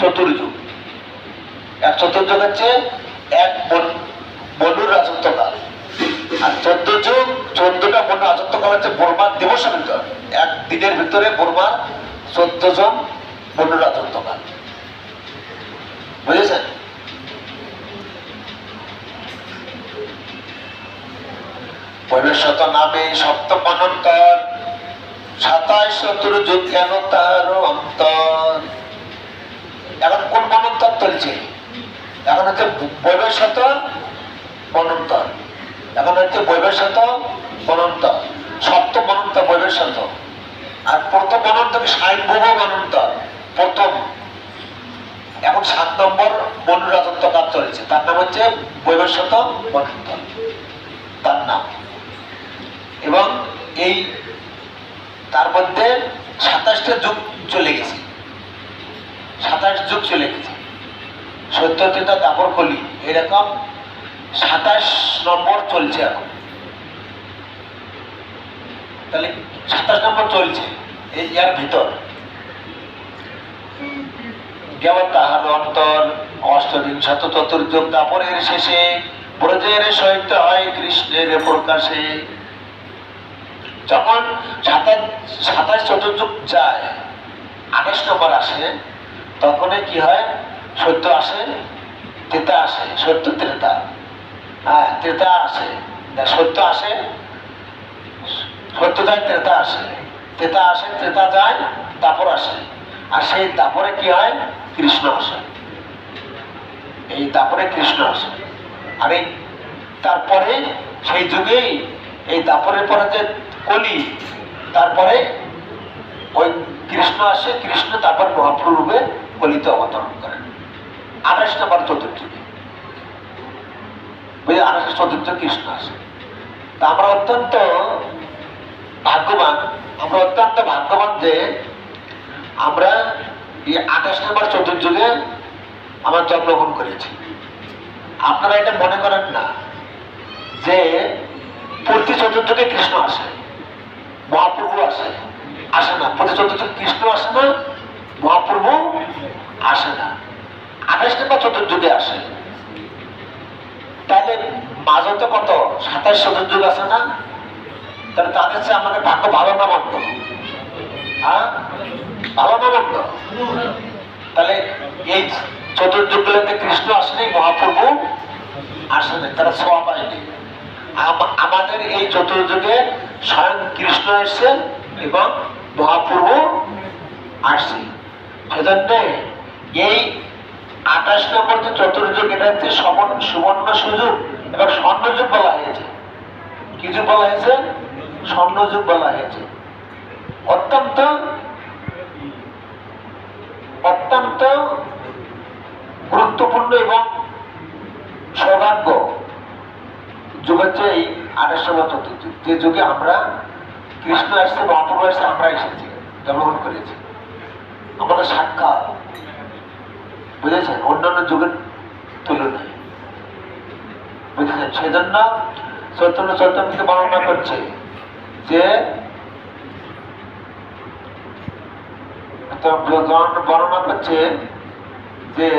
চতুর্যুগ এক চতুর্যুগ হচ্ছে এক বন- বনুর রাজত্বকাল আর চোদ্দ যুগ, চোদ্দটা বন্য রাজত্বকাল হচ্ছে বর্মার দিবসের ভিতর। এক দিনের ভিতরে বর্মার চোদ্দ জন বন্য রাজত্বকাল বুঝেছেন? ভবিষ্যৎ নামে সপ্তম অনন্তর সাতাশ যুগ কেন তার অন্তর এখন কোন মনন্তর চলছে এখন হচ্ছে বৈবস্বত মনন্তর এখন হচ্ছে বৈবস্বত মনন্তর সপ্তম মনন্তর বৈবস্বত আর প্রথম বনন্ত স্বয়ংভূম মনন্তর প্রথম। এখন সাত নম্বর রাজত্ব কাজ চলেছে। তার নাম হচ্ছে বৈবস্বত মনন্তর তার নাম। এবং এই তার মধ্যে সাতাশটা যুগ চলে গেছে। সাতাশ যুগ চলে গেছে। সত্যতেটা তারপর কলি এরকম সাতাশ নম্বর চলছে এখন। তাহলে সাতাশ নম্বর চলছে এই ইয়ার ভিতর। যেমন তাহার অন্তর অষ্টবিংশত চতুর্যুগ তারপরের শেষে ব্রজের সহিত হয় কৃষ্ণের প্রকাশে। যখন সাতাশ সাতাশ চতুর্যুগ যায়, আঠাশ নম্বর আসে, তখনই কি হয়? সত্য আসে ত্রেতা আসে সত্য ত্রেতা। হ্যাঁ ত্রেতা আসে সত্য আসে সত্য যায়, ত্রেতা আসে ত্রেতা আসে ত্রেতা যায় তারপর আসে। আর সেই তারপরে কি হয়? কৃষ্ণ আসে। এই তারপরে কৃষ্ণ আসে। আর এই তারপরে সেই যুগেই এই দাপরের পরে যে কলি, তারপরে ওই কৃষ্ণ আসে, কৃষ্ণ তারপর মহাপ্রভু রূপে কলিতে অবতরণ করেন। আঠাশ নম্বর চতুর্থী বুঝে আঠাশ চতুর্থ কৃষ্ণ আসে তা আমরা অত্যন্ত ভাগ্যবান, আমরা অত্যন্ত ভাগ্যবান যে আমরা এই আঠাশ নম্বর চতুর্যুগে আমার জন্মগ্রহণ করেছি। আপনারা এটা মনে করেন না যে প্রতি চতুর্যুগে কৃষ্ণ আসে, মহাপ্রভু আসে আসে না। প্রতি চতুর্যুগে কৃষ্ণ আসে না, মহাপ্রভু আসে না। আঠাশ নম্বর চতুর্যুগে আসে। তাহলে মাঝে তো কত? সাতাশ চতুর্যুগ আছে না? তাহলে তাদের চেয়ে আমাদের ভাগ্য ভালো না মন্দ? হ্যাঁ? ভালো না মন্দ? তাহলে এই চতুর্যুগগুলোতে কৃষ্ণ আসেনি, মহাপ্রভু আসেনি, তারা ছোঁয়া পায়নি। আমাদের এই চতুর্যুগে স্বয়ং কৃষ্ণ এসছেন এবং মহাপ্রভু আসছে সেজন্য এই আঠাশ নম্বর যে চতুর্যুগ এটা হচ্ছে সুবর্ণ সুযোগ এবং স্বর্ণযুগ বলা হয়েছে। কি যুগ বলা হয়েছে? স্বর্ণযুগ বলা হয়েছে। অত্যন্ত অত্যন্ত গুরুত্বপূর্ণ এবং সৌভাগ্য যুগ হচ্ছে এই আঠাশ নম্বর চতুর্যুগ যে যুগে আমরা কৃষ্ণ আসছে, মহাপ্রভু আসছে, আমরা এসেছি, জন্মগ্রহণ করেছি। আমাদের সাক্ষাৎ। বুঝেছেন? অন্যান্য যুগের তুলনায়। বুঝেছেন? সেজন্য চৈতন্য চৈতন্যকে বর্ণনা করছে যে বর্ণনা করছে যে